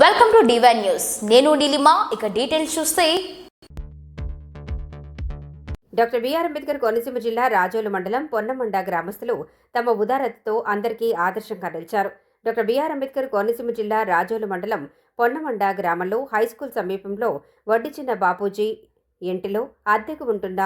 Welcome to divine news నేను నీలిమా ఇక details చూస్తే. డాక్టర్ బిఆర్ అంబేద్కర్ కోనసీమ జిల్లా రాజోలు మండలం పొన్నమండ గ్రామస్తులు తమ ఉదారతతో అందరికీ ఆదర్శంగా నిలిచారు. డాక్టర్ బిఆర్ అంబేద్కర్ కోనసీమ జిల్లా రాజోలు మండలం పొన్నమండ గ్రామంలో హైస్కూల్ సమీపంలో వడ్డిచిన బాపూజీ ఇంటిలో అద్దెకు ఉంటున్న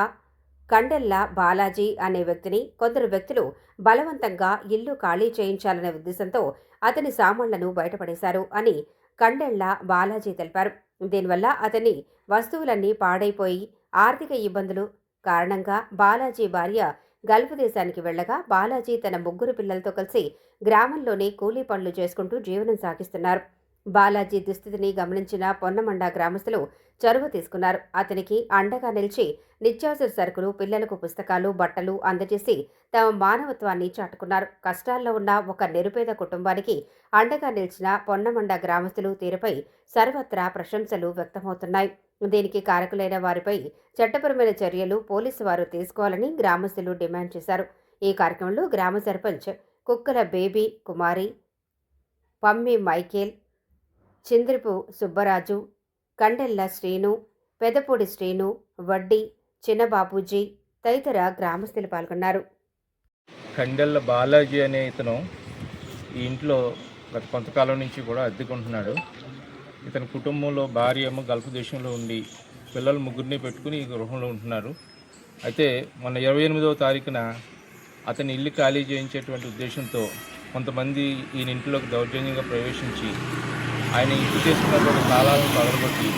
కండెల్ల బాలాజీ అనే వ్యక్తిని కొందరు వ్యక్తులు బలవంతంగా ఇల్లు ఖాళీ చేయించాలనే ఉద్దేశంతో అతని సామాన్లను బయటపడేశారు అని కండెళ్ళ బాలాజీ తెలిపారు. దీనివల్ల అతని వస్తువులన్నీ పాడైపోయి ఆర్థిక ఇబ్బందులు కారణంగా బాలాజీ భార్య గల్ఫ్ దేశానికి వెళ్ళగా బాలాజీ తన ముగ్గురు పిల్లలతో కలిసి గ్రామంలోనే కూలీ పనులు చేసుకుంటూ జీవనం సాగిస్తున్నారు. బాలాజీ దుస్థితిని గమనించిన పొన్నమండ గ్రామస్తులు చొరవ తీసుకున్నారు. అతనికి అండగా నిలిచి నిత్యావసర సరుకులు పిల్లలకు పుస్తకాలు బట్టలు అందజేసి తమ మానవత్వాన్ని చాటుకున్నారు. కష్టాల్లో ఉన్న ఒక నిరుపేద కుటుంబానికి అండగా నిలిచిన పొన్నమండ గ్రామస్తులు తీరుపై సర్వత్రా ప్రశంసలు వ్యక్తమవుతున్నాయి. దీనికి కారకులైన వారిపై చట్టపరమైన చర్యలు పోలీసు వారు తీసుకోవాలని గ్రామస్తులు డిమాండ్ చేశారు. ఈ కార్యక్రమంలో గ్రామ సర్పంచ్ కుక్కల బేబీ కుమారి పమ్మి మైకేల్ చింద్రిపు సుబ్బరాజు కండెల్ల శ్రీను పెదపూడి శ్రీను వడ్డీ చిన్నబాబూజీ తదితర గ్రామస్తులు పాల్గొన్నారు. కండెల్ల బాలాజీ అనే ఇతను ఈ ఇంట్లో గత కొంతకాలం నుంచి కూడా అద్దెకుంటున్నాడు. ఇతని కుటుంబంలో భార్య ఏమో గల్ఫ్ దేశంలో ఉండి పిల్లలు ముగ్గురిని పెట్టుకుని ఈ గృహంలో ఉంటున్నారు. అయితే మొన్న ఇరవై ఎనిమిదవ తారీఖున అతని ఇల్లు ఖాళీ చేయించేటువంటి ఉద్దేశంతో కొంతమంది ఈయన ఇంట్లోకి దౌర్జన్యంగా ప్రవేశించి ఆయన ఇంటి చేసుకున్నటువంటి తాళాలను పగలగొట్టి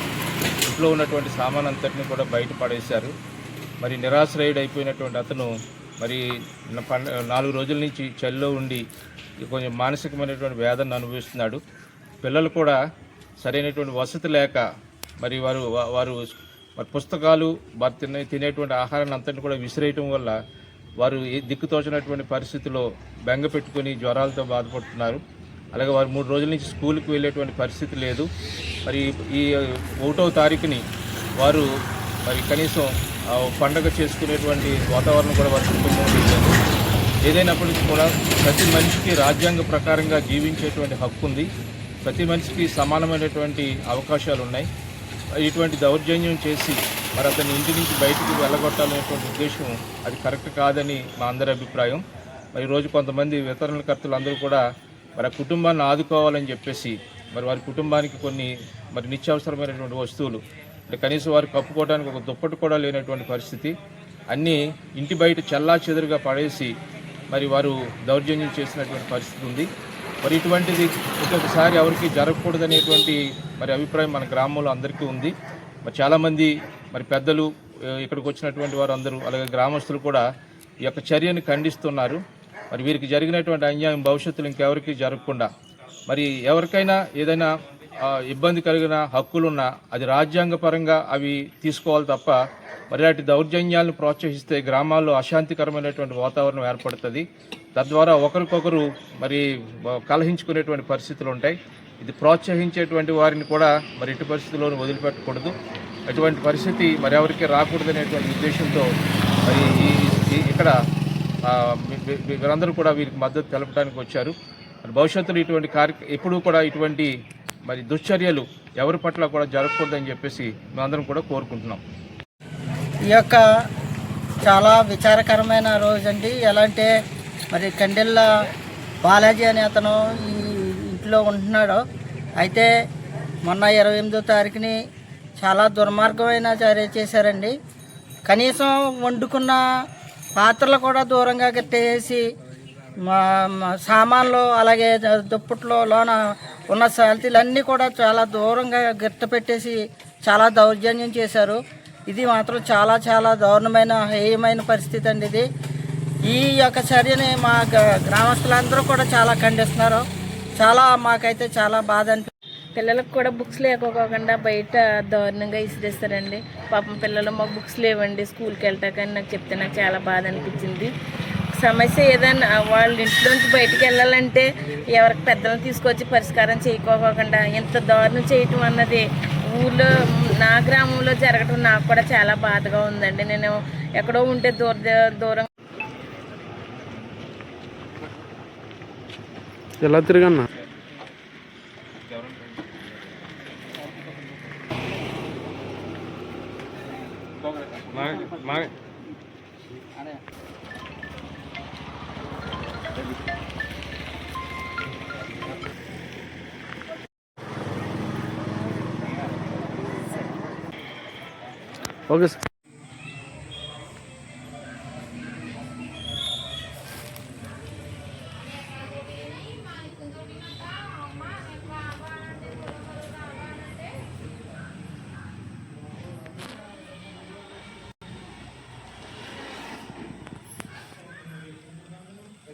ఇంట్లో ఉన్నటువంటి సామాన్ అంతటిని కూడా బయట పడేశారు. మరి నిరాశ్రయుడు అయిపోయినటువంటి అతను మరి నాలుగు రోజుల నుంచి చలిలో ఉండి కొంచెం మానసికమైనటువంటి వేదనను అనుభవిస్తున్నాడు. పిల్లలు కూడా సరైనటువంటి వసతి లేక మరి వారు వారు మరి పుస్తకాలు వారు తినే తినేటువంటి ఆహారాన్ని అంతటిని కూడా విసిరేయటం వల్ల వారు దిక్కుతోచినటువంటి పరిస్థితిలో బెంగ పెట్టుకొని జ్వరాలతో బాధపడుతున్నారు. అలాగే వారు మూడు రోజుల నుంచి స్కూల్కి వెళ్ళేటువంటి పరిస్థితి లేదు. మరి ఈ ఒకటవ తారీఖుని వారు మరి కనీసం పండగ చేసుకునేటువంటి వాతావరణం కూడా వారి కుటుంబంలో లేదు ఏదైనప్పటికీ కూడా ప్రతి మనిషికి రాజ్యాంగ ప్రకారంగా జీవించేటువంటి హక్కు ఉంది. ప్రతి మనిషికి సమానమైనటువంటి అవకాశాలు ఉన్నాయి. ఇటువంటి దౌర్జన్యం చేసి మరి అతని ఇంటి నుంచి బయటికి వెళ్ళగొట్టాలనేటువంటి ఉద్దేశం అది కరెక్ట్ కాదని మా అందరి అభిప్రాయం. మరి ఈరోజు కొంతమంది వితరణకర్తలు అందరూ కూడా మరి ఆ కుటుంబాన్ని ఆదుకోవాలని చెప్పేసి మరి వారి కుటుంబానికి కొన్ని మరి నిత్యావసరమైనటువంటి వస్తువులు అంటే కనీసం వారు కప్పుకోవడానికి ఒక దుప్పటి కూడా లేనటువంటి పరిస్థితి. అన్నీ ఇంటి బయట చల్లా చెదురుగా పడేసి మరి వారు దౌర్జన్యం చేసినటువంటి పరిస్థితి ఉంది. మరి ఇటువంటిది ఇంకొకసారి ఎవరికి జరగకూడదనేటువంటి మరి అభిప్రాయం మన గ్రామంలో అందరికీ ఉంది. మరి చాలామంది మరి పెద్దలు ఇక్కడికి వచ్చినటువంటి వారు అందరూ అలాగే గ్రామస్తులు కూడా ఈ యొక్క చర్యను ఖండిస్తున్నారు. మరి వీరికి జరిగినటువంటి అన్యాయం భవిష్యత్తులో ఇంకెవరికి జరగకుండా. మరి ఎవరికైనా ఏదైనా ఇబ్బంది కలిగిన హక్కులున్నా అది రాజ్యాంగపరంగా అవి తీసుకోవాలి తప్ప మరి ఇలాంటి దౌర్జన్యాలను ప్రోత్సహిస్తే గ్రామాల్లో అశాంతికరమైనటువంటి వాతావరణం ఏర్పడుతుంది. తద్వారా ఒకరికొకరు మరి కలహించుకునేటువంటి పరిస్థితులు ఉంటాయి. ఇది ప్రోత్సహించేటువంటి వారిని కూడా మరి ఇటు పరిస్థితుల్లోనూ వదిలిపెట్టకూడదు. అటువంటి పరిస్థితి మరి ఎవరికి రాకూడదనేటువంటి ఉద్దేశంతో మరి ఈ- ఇక్కడ వీరందరూ మీ- కూడా వీరికి మద్దతు తెలపడానికి వచ్చారు. మరి భవిష్యత్తులో ఇటువంటి కార్య ఎప్పుడూ కూడా ఇటువంటి మరి దుశ్చర్యలు ఎవరి పట్ల కూడా జరగకూడదని చెప్పేసి మేమందరం కూడా కోరుకుంటున్నాం. ఈ యొక్క చాలా విచారకరమైన రోజు అండి. ఎలా అంటే మరి కండెల్ల బాలాజీ అనే అతను ఈ ఇంట్లో ఉంటున్నాడు. అయితే మొన్న ఇరవై ఎనిమిదో తారీఖుని చాలా దుర్మార్గమైన చర్య చేశారండి. కనీసం వండుకున్న పాత్రలు కూడా దూరంగా కట్టేసి మా సామాన్లు అలాగే దుప్పట్లో లోన ఉన్న సాల్తీలన్నీ కూడా చాలా దూరంగా గిట్ట పెట్టేసి చాలా దౌర్జన్యం చేశారు. ఇది మాత్రం చాలా చాలా దారుణమైన హేయమైన పరిస్థితి అండి ఇది. ఈ యొక్క చర్యని మా గ్రామస్తులందరూ కూడా చాలా ఖండిస్తున్నారు. చాలా మాకైతే చాలా బాధ అనిపి పిల్లలకు కూడా బుక్స్ లేకపోకుండా బయట దారుణంగా ఇసిరేస్తారండి. పాపం పిల్లలు మాకు బుక్స్ లేవండి స్కూల్కి వెళ్ళటాకని నాకు చెప్తే నాకు చాలా బాధ అనిపించింది. సమస్య ఏదైనా వాళ్ళ ఇంట్లోంచి బయటికి వెళ్ళాలంటే ఎవరికి పెద్దలను తీసుకొచ్చి పరిష్కారం చేయకోకుండా ఇంత దారుణం చేయటం అన్నది ఊళ్ళో నా గ్రామంలో జరగటం నాకు కూడా చాలా బాధగా ఉందండి. నేను ఎక్కడో ఉంటే దూర దూరం ఎలా తిరగన్నా? Focus.